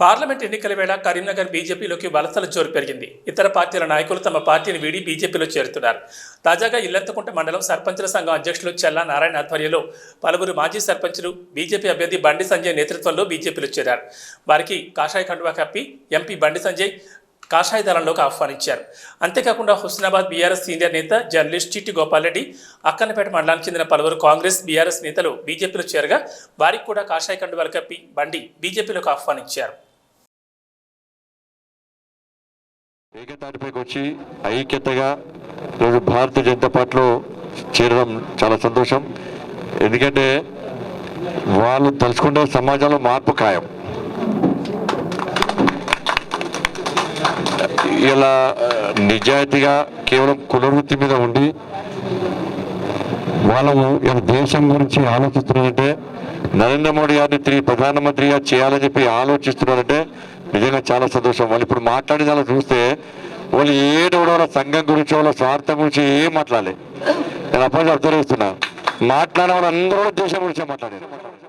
Parliament ఎన్నికల వేళ కరీంనగర్ బీజేపీలోకి వలసల జోరు పెరిగింది. ఇతర పార్టీల నాయకులు తమ పార్టీని వీడి బీజేపీలో చేరుతున్నారు. తాజాగా ఇల్లంతకుంట మండలం సర్పంచుల సంఘం అధ్యక్షులు చెల్లా నారాయణ ఆధ్వర్యంలో పలువురు మాజీ సర్పంచులు బీజేపీ అభ్యర్థి బండి సంజయ్ నేతృత్వంలో బీజేపీలో చేరారు. వారికి కాషాయ కండువా కప్పి ఎంపీ బండి సంజయ్ కాషాయ దళంలోకి ఆహ్వానించారు. అంతేకాకుండా హుస్నాబాద్ బీఆర్ఎస్ సీనియర్ నేత జర్నలిస్ట్ చిట్టి గోపాల్రెడ్డి అక్కన్నపేట మండలానికి చెందిన పలువురు కాంగ్రెస్ బీఆర్ఎస్ నేతలు బీజేపీలో చేరగా వారికి కూడా కాషాయ కండువాలు కప్పి బండి బీజేపీలోకి ఆహ్వానించారు. ఏకతాటిపైకి వచ్చి ఐక్యతగా ఈరోజు భారతీయ జనతా పార్టీలో చేరడం చాలా సంతోషం. ఎందుకంటే వాళ్ళు తలుచుకుంటే సమాజంలో మార్పు ఖాయం. ఇలా నిజాయితీగా కేవలం కులవృత్తి మీద ఉండి వాళ్ళము ఇలా దేశం గురించి ఆలోచిస్తున్నారంటే నరేంద్ర మోడీ గారిని తిరిగి ప్రధానమంత్రిగా చేయాలని చెప్పి ఆలోచిస్తున్నారంటే నిజంగా చాలా సంతోషం. వాళ్ళు ఇప్పుడు మాట్లాడిన దాన్ని చూస్తే వాళ్ళు ఏడు వాళ్ళ సంఘం గురించి వాళ్ళ స్వార్థం గురించి ఏం మాట్లాడలే. నేను అప్పటి అబ్జర్వ్ చేస్తున్నా మాట్లాడే వాళ్ళందరూ దేశం గురించే మాట్లాడారు.